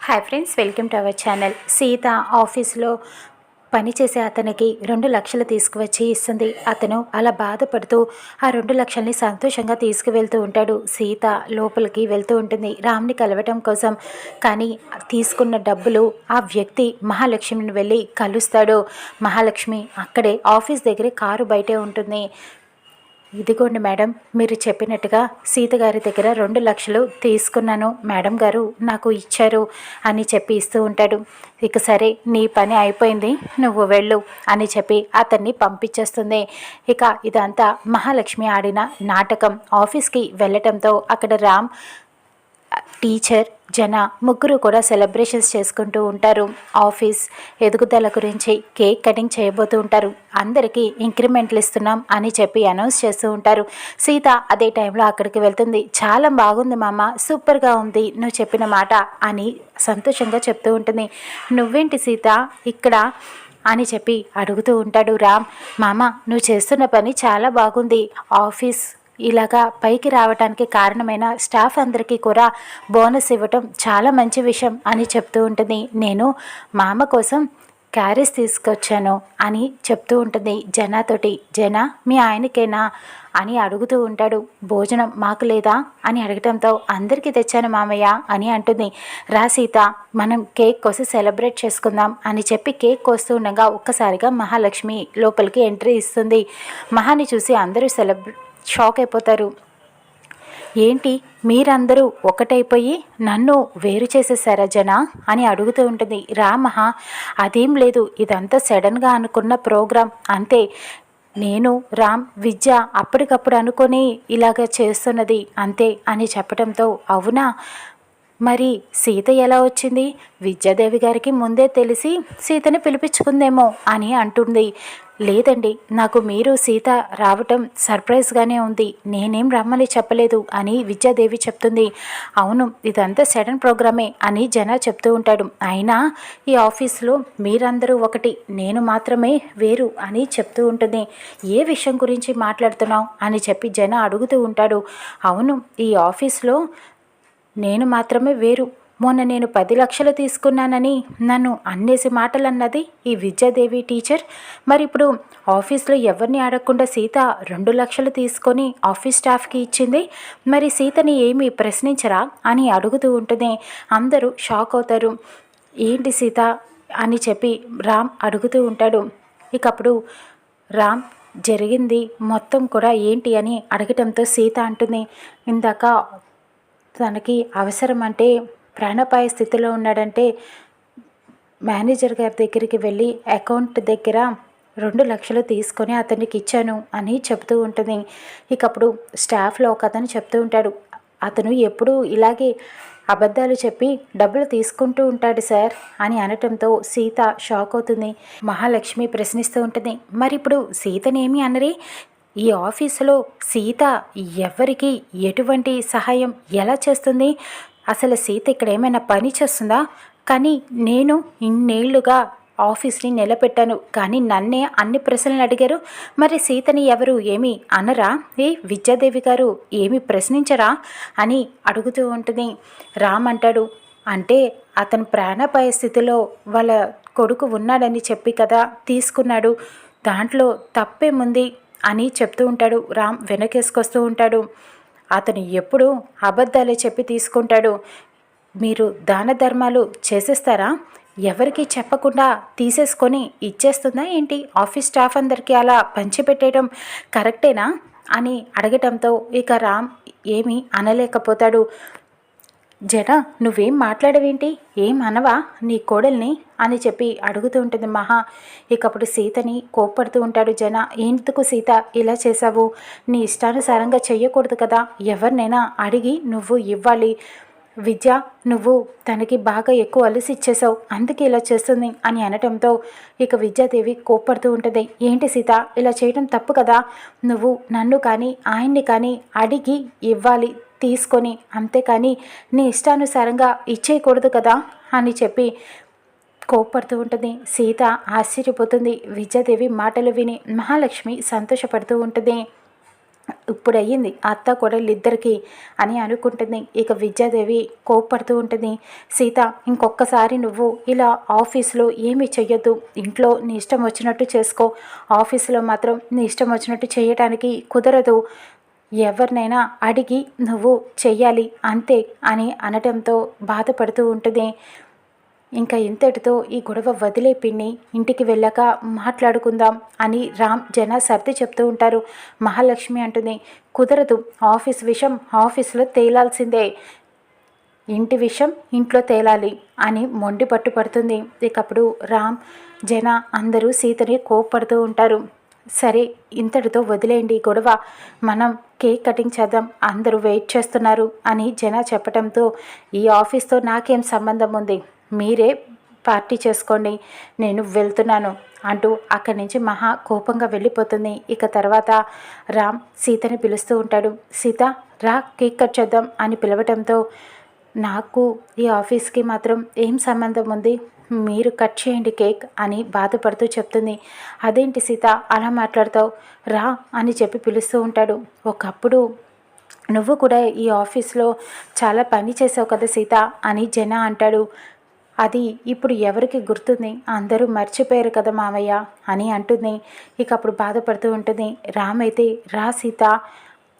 Hi friends welcome to our channel Sita ఆఫీస్లో పనిచేసే అతనికి రెండు లక్షలు తీసుకువచ్చి ఇస్తుంది. అతను అలా బాధపడుతూ ఆ రెండు లక్షల్ని సంతోషంగా తీసుకువెళ్తూ ఉంటాడు. సీత లోపలికి వెళ్తూ ఉంటుంది. రామ్ని కలవటం కోసం కానీ తీసుకున్న డబ్బులు ఆ వ్యక్తి మహాలక్ష్మిని వెళ్ళి కలుస్తాడు. మహాలక్ష్మి అక్కడే ఆఫీస్ దగ్గరే కారు బయటే ఉంటుంది. ఇదిగోండి మేడం మీరు చెప్పినట్టుగా సీత గారి దగ్గర రెండు లక్షలు తీసుకున్నాను. మేడం గారు నాకు ఇచ్చారు అని చెప్పి ఇస్తూ ఉంటాడు. ఇక సరే నీ పని అయిపోయింది నువ్వు వెళ్ళు అని చెప్పి అతన్ని పంపించేస్తుంది. ఇక ఇదంతా మహాలక్ష్మి ఆడిన నాటకం. ఆఫీస్కి వెళ్ళటంతో అక్కడ రామ్ టీచర్ జన ముగ్గురు కూడా సెలబ్రేషన్స్ చేసుకుంటూ ఉంటారు. ఆఫీస్ ఎదుగుదల గురించి కేక్ కటింగ్ చేయబోతూ ఉంటారు. అందరికీ ఇంక్రిమెంట్లు ఇస్తున్నాం అని చెప్పి అనౌన్స్ చేస్తూ ఉంటారు. సీత అదే టైంలో అక్కడికి వెళ్తుంది. చాలా బాగుంది మామ సూపర్గా ఉంది నువ్వు చెప్పిన మాట అని సంతోషంగా చెప్తూ ఉంటుంది. నువ్వేంటి సీత ఇక్కడ అని చెప్పి అడుగుతూ ఉంటాడు రామ్. మామ నువ్వు చేస్తున్న పని చాలా బాగుంది. ఆఫీస్ ఇలాగా పైకి రావడానికి కారణమైన స్టాఫ్ అందరికీ కూడా బోనస్ ఇవ్వటం చాలా మంచి విషయం అని చెప్తూ ఉంటుంది. నేను మామ కోసం క్యారీస్ తీసుకొచ్చాను అని చెప్తూ ఉంటుంది జనాతోటి. జనా మీ ఆయనకేనా అని అడుగుతూ ఉంటాడు. భోజనం మాకు లేదా అని అడగటంతో అందరికీ తెచ్చాను మామయ్య అని అంటుంది. రా సీత మనం కేక్ కోసి సెలబ్రేట్ చేసుకుందాం అని చెప్పి కేక్ కోస్తూ ఉండగా ఒక్కసారిగా మహాలక్ష్మి లోపలికి ఎంట్రీ ఇస్తుంది. మహాని చూసి అందరూ సెలబ్రే షాక్ అయిపోతారు ఏంటి మీరందరూ ఒకటైపోయి నన్ను వేరు చేసేసారా జన? అని అడుగుతూ ఉంటుంది. రామహ అదేం లేదు ఇదంతా సడన్గా అనుకున్న ప్రోగ్రాం. అంతే నేను రామ్ విద్య అప్పటికప్పుడు అనుకొని ఇలాగ చేస్తున్నది అంతే అని చెప్పడంతో అవునా? మరి సీత ఎలా వచ్చింది? విద్యాదేవి గారికి ముందే తెలిసి సీతని పిలిపించుకుందేమో అని అంటుంది. లేదండి నాకు మీరు సీత రావటం సర్ప్రైజ్గానే ఉంది. నేనేం రమ్మని చెప్పలేదు అని విద్యాదేవి చెప్తుంది. అవును ఇదంతా సడన్ ప్రోగ్రామే అని జన చెప్తూ ఉంటాడు. అయినా ఈ ఆఫీస్లో మీరందరూ ఒకటి నేను మాత్రమే వేరు అని చెప్తూ ఉంటుంది. ఏ విషయం గురించి మాట్లాడుతున్నావు? అని చెప్పి జన అడుగుతూ ఉంటాడు. అవును ఈ ఆఫీస్లో నేను మాత్రమే వేరు. మొన్న నేను పది లక్షలు తీసుకున్నానని నన్ను అన్నేసి మాటలు అన్నది ఈ విద్యాదేవి టీచర్. మరి ఇప్పుడు ఆఫీస్లో ఎవరిని అడగకుండా సీత రెండు లక్షలు తీసుకొని ఆఫీస్ స్టాఫ్కి ఇచ్చింది. మరి సీతని ఏమి ప్రశ్నించరా అని అడుగుతూ ఉంటుంది అందరూ షాక్ అవుతారు. ఏంటి సీత అని చెప్పి రామ్ అడుగుతూ ఉంటాడు. ఇక అప్పుడు రామ్ జరిగింది మొత్తం కూడా ఏంటి అని అడగటంతో సీత అంటుంది. ఇందాక తనకి అవసరం అంటే ప్రాణపాయ స్థితిలో ఉన్నాడంటే మేనేజర్ గారి దగ్గరికి వెళ్ళి అకౌంట్ దగ్గర రెండు లక్షలు తీసుకొని అతనికి ఇచ్చాను అని చెప్తూ ఉంటుంది. ఇకప్పుడు స్టాఫ్లో ఒక అతను చెప్తూ ఉంటాడు. అతను ఎప్పుడూ ఇలాగే అబద్ధాలు చెప్పి డబ్బులు తీసుకుంటూ ఉంటాడు సార్ అని అనటంతో సీత షాక్ అవుతుంది. మహాలక్ష్మి ప్రశ్నిస్తూ ఉంటుంది. మరి ఇప్పుడు సీతనేమి అనరి? ఈ ఆఫీసులో సీత ఎవరికి ఎటువంటి సహాయం ఎలా చేస్తుంది? అసలు సీత ఇక్కడ ఏమైనా పని చేస్తుందా? కానీ నేను ఇన్నేళ్ళుగా ఆఫీస్ని నిలబెట్టాను. కానీ నన్నే అన్ని ప్రశ్నలు అడిగారు. మరి సీతని ఎవరు? ఏమి అనరా? ఏ విద్యాదేవి గారు? ఏమి ప్రశ్నించరా? అని అడుగుతూ ఉంటుంది. రామ్ అంటాడు అంటే అతను ప్రాణాపాయ స్థితిలో వాళ్ళ కొడుకు ఉన్నాడని చెప్పి కదా తీసుకున్నాడు. దాంట్లో తప్పేముంది? అని చెప్తూ ఉంటాడు. రామ్ వెనకేసుకొస్తూ ఉంటాడు. అతను ఎప్పుడు అబద్ధాలే చెప్పి తీసుకుంటాడు. మీరు దాన ధర్మాలు చేసేస్తారా? ఎవరికి చెప్పకుండా తీసేసుకొని ఇచ్చేస్తుందా ఏంటి? ఆఫీస్ స్టాఫ్ అందరికీ అలా పంచిపెట్టేయడం కరెక్టేనా? అని అడగటంతో ఇక రామ్ ఏమీ అనలేకపోతాడు. జన నువ్వేం మాట్లాడవేంటి? ఏం అనవా నీ కోడల్ని? అని చెప్పి అడుగుతూ ఉంటుంది మహా. ఇకప్పుడు సీతని కోప్పడుతూ ఉంటాడు జన. ఎందుకు సీత ఇలా చేశావు? నీ ఇష్టానుసారంగా చెయ్యకూడదు కదా. ఎవరినైనా అడిగి నువ్వు ఇవ్వాలి. విద్య నువ్వు తనకి బాగా ఎక్కువ అలసి ఇచ్చేసావు అందుకే ఇలా చేస్తుంది అని అనటంతో ఇక విద్యాదేవి కోప్పడుతూ ఉంటుంది. ఏంటి సీత ఇలా చేయడం తప్పు కదా. నువ్వు నన్ను కానీ ఆయన్ని కానీ అడిగి ఇవ్వాలి. తీసుకొని అంతేకాని నీ ఇష్టానుసారంగా ఇచ్చేయకూడదు కదా అని చెప్పి కోప్పడుతూ ఉంటుంది. సీత ఆశ్చర్యపోతుంది. విద్యాదేవి మాటలు విని మహాలక్ష్మి సంతోషపడుతూ ఉంటుంది. ఇప్పుడు అయ్యింది అత్త కొడలిద్దరికి అని అనుకుంటుంది. ఇక విద్యాదేవి కోప్పడుతూ ఉంటుంది. సీత ఇంకొకసారి నువ్వు ఇలా ఆఫీస్లో ఏమి చెయ్యొద్దు. ఇంట్లో నీ ఇష్టం వచ్చినట్టు చేసుకో. ఆఫీసులో మాత్రం నీ ఇష్టం వచ్చినట్టు చేయటానికి కుదరదు. ఎవరినైనా అడిగి నువ్వు చెయ్యాలి అంతే అని అనటంతో బాధపడుతూ ఉంటుంది ఇంకా ఇంతటితో ఈ గొడవ వదిలే పిన్ని ఇంటికి వెళ్ళాక మాట్లాడుకుందాం అని రామ్ జన సర్ది చెప్తూ ఉంటారు. మహాలక్ష్మి అంటుంది కుదరదు ఆఫీస్ విషయం ఆఫీస్లో తేలాల్సిందే. ఇంటి విషయం ఇంట్లో తేలాలి అని మొండి పట్టుపడుతుంది ఇకప్పుడు రామ్ జన అందరూ సీతని కోప్పడుతూ ఉంటారు. సరే ఇంతటితో వదిలేయండి గొడవ. మనం కేక్ కటింగ్ చేద్దాం అందరూ వెయిట్ చేస్తున్నారు అని జనా చెప్పడంతో ఈ ఆఫీస్తో నాకేం సంబంధం ఉంది? మీరే పార్టీ చేసుకోండి నేను వెళ్తున్నాను అంటూ అక్కడి నుంచి మహా కోపంగా వెళ్ళిపోతుంది. ఇక తర్వాత రామ్ సీతని పిలుస్తూ ఉంటాడు. సీత రా కేక్ కట్ చేద్దాం అని పిలవటంతో నాకు ఈ ఆఫీస్కి మాత్రం ఏం సంబంధం ఉంది? మీరు కట్ చేయండి కేక్ అని బాధపడుతూ చెప్తుంది. అదేంటి సీత అలా మాట్లాడతావు? రా అని చెప్పి పిలుస్తూ ఉంటాడు. ఒకప్పుడు నువ్వు కూడా ఈ ఆఫీస్లో చాలా పని చేసావు కదా సీత అని జన అంటాడు. అది ఇప్పుడు ఎవరికి గుర్తుంది? అందరూ మర్చిపోయారు కదా మామయ్య అని అంటుంది. ఇక అప్పుడు బాధపడుతూ ఉంటుంది. రామైతే రా సీత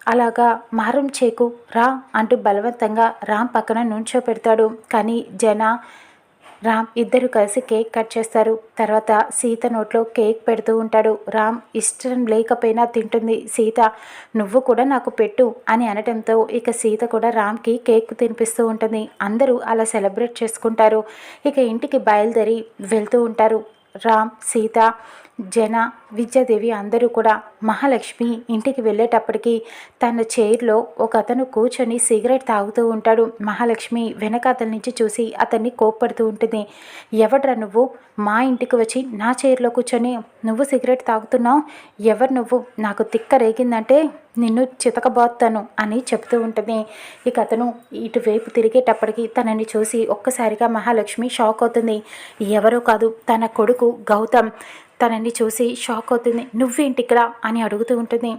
అలాగా మారం చేకు రా అంటూ బలవంతంగా రామ్ పక్కన నుంచో పెడతాడు కానీ జన రామ్ ఇద్దరు కలిసి కేక్ కట్ చేస్తారు. తర్వాత సీత నోట్లో కేక్ పెడుతూ ఉంటాడు. రామ్ ఇష్టం లేకపోయినా తింటుంది. సీత నువ్వు కూడా నాకు పెట్టు అని అనటంతో ఇక సీత కూడా రామ్కి కేక్ తినిపిస్తూ ఉంటుంది. అందరూ అలా సెలబ్రేట్ చేసుకుంటారు. ఇక ఇంటికి బయలుదేరి వెళ్తూ ఉంటారు. రామ్ సీత జన విద్యాదేవి అందరూ కూడా మహాలక్ష్మి ఇంటికి వెళ్ళేటప్పటికి తన చైర్లో ఒక అతను కూర్చొని సిగరెట్ తాగుతూ ఉంటాడు. మహాలక్ష్మి వెనక అతని నుంచి చూసి అతన్ని కోప్పడుతూ ఉంటుంది. ఎవడ్రా నువ్వు? మా ఇంటికి వచ్చి నా చైర్లో కూర్చొని నువ్వు సిగరెట్ తాగుతున్నావు? ఎవరు నువ్వు? నాకు తిక్క రేగిందంటే నిన్ను చితకబోతాను అని చెప్తూ ఉంటుంది. ఇక అతను ఇటువైపు తిరిగేటప్పటికి తనని చూసి ఒక్కసారిగా మహాలక్ష్మి షాక్ అవుతుంది. ఎవరో కాదు తన కొడుకు గౌతమ్. తనని చూసి షాక్ అవుతుంది. నువ్వేంటి ఇక్కడ అని అడుగుతూ ఉంటుంది.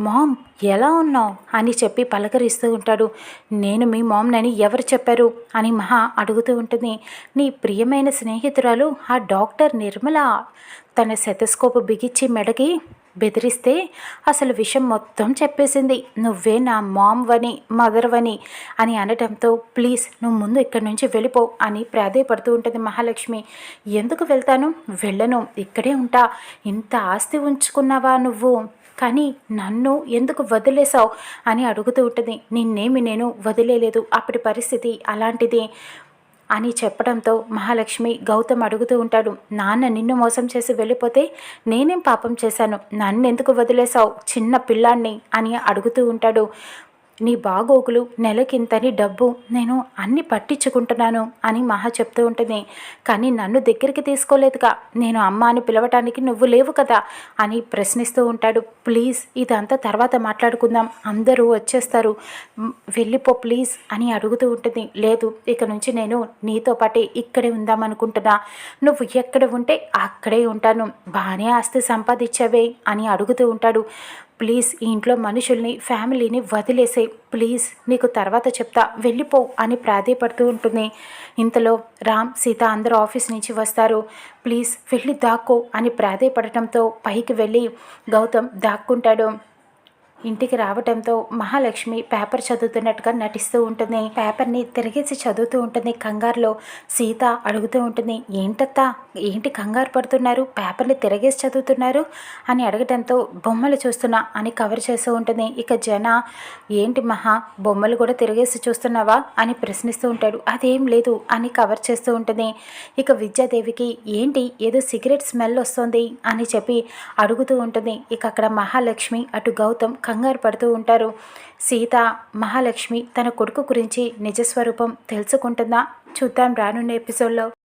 మామ్ ఎలా ఉన్నావు? అని చెప్పి పలకరిస్తూ ఉంటాడు. నేను మీ మామ్నని ఎవరు చెప్పారు? అని మహా అడుగుతూ ఉంటుంది. నీ ప్రియమైన స్నేహితురాలు ఆ డాక్టర్ నిర్మల. తన సెతస్కోప్ బిగిచ్చి మెడకి బెదిరిస్తే అసలు విషయం మొత్తం చెప్పేసింది. నువ్వే నా మామ్ వని మదర్ వని అని అనటంతో ప్లీజ్ నువ్వు ముందు ఇక్కడి నుంచి వెళ్ళిపో అని ప్రాధేయపడుతూ ఉంటుంది మహాలక్ష్మి. ఎందుకు వెళ్తాను? వెళ్ళను ఇక్కడే ఉంటా. ఇంత ఆస్తి ఉంచుకున్నావా నువ్వు? కానీ నన్ను ఎందుకు వదిలేసావు అని అడుగుతూ ఉంటుంది. నిన్నేమి నేను వదిలేలేదు. అప్పటి పరిస్థితి అలాంటిది. అని చెప్పడంతో మహాలక్ష్మి గౌతమ్ అడుగుతూ ఉంటాడు నాన్న నిన్ను మోసం చేసి వెళ్ళిపోతే నేనేం పాపం చేశాను? నన్ను ఎందుకు వదిలేశావు? చిన్న పిల్లాన్ని అని అడుగుతూ ఉంటాడు. నీ బాగోగులు నెలకింతని డబ్బు నేను అన్ని పట్టించుకుంటున్నాను అని మహా చెప్తూ ఉంటుంది. కానీ నన్ను దగ్గరికి తీసుకోలేదుగా. నేను అమ్మ అని పిలవటానికి నువ్వు లేవు కదా అని ప్రశ్నిస్తూ ఉంటాడు. ప్లీజ్ ఇదంతా తర్వాత మాట్లాడుకుందాం. అందరూ వచ్చేస్తారు. వెళ్ళిపో ప్లీజ్ అని అడుగుతూ ఉంటుంది. లేదు ఇక నుంచి నేను నీతో పాటే ఇక్కడే ఉందామనుకుంటున్నా నువ్వు ఎక్కడ ఉంటే అక్కడే ఉంటాను. బాగానే ఆస్తి సంపాదించావే అని అడుగుతూ ఉంటాడు. ప్లీజ్ ఈ ఇంట్లో మనుషుల్ని ఫ్యామిలీని వదిలేసే ప్లీజ్ నీకు తర్వాత చెప్తా. వెళ్ళిపో అని ప్రాధేయపడుతూ ఉంటుంది. ఇంతలో రామ్ సీత అందరూ ఆఫీస్ నుంచి వస్తారు. ప్లీజ్ వెళ్ళి దాక్కో అని ప్రాధేయపడటంతో పైకి వెళ్ళి గౌతమ్ దాక్కుంటాడు. ఇంటికి రావటంతో మహాలక్ష్మి పేపర్ చదువుతున్నట్టుగా నటిస్తూ ఉంటుంది. పేపర్ని తిరిగేసి చదువుతూ ఉంటుంది. కంగారులో సీత అడుగుతూ ఉంటుంది ఏంటత్తా? ఏంటి కంగారు పడుతున్నారు? పేపర్ని తిరగేసి చదువుతున్నారు? అని అడగటంతో బొమ్మలు చూస్తున్నా అని కవర్ చేస్తూ ఉంటుంది. ఇక జన ఏంటి మహా బొమ్మలు కూడా తిరగేసి చూస్తున్నావా? అని ప్రశ్నిస్తూ ఉంటాడు. అదేం లేదు అని కవర్ చేస్తూ ఉంటుంది. ఇక విద్యాదేవికి ఏంటి? ఏదో సిగరెట్ స్మెల్ వస్తుంది అని చెప్పి అడుగుతూ ఉంటుంది. ఇక అక్కడ మహాలక్ష్మి అటు గౌతమ్ కంగారు పడుతూ ఉంటారు. సీత మహాలక్ష్మి తన కొడుకు గురించి నిజస్వరూపం తెలుసుకుంటుందా? చూద్దాం రానున్న ఎపిసోడ్లో.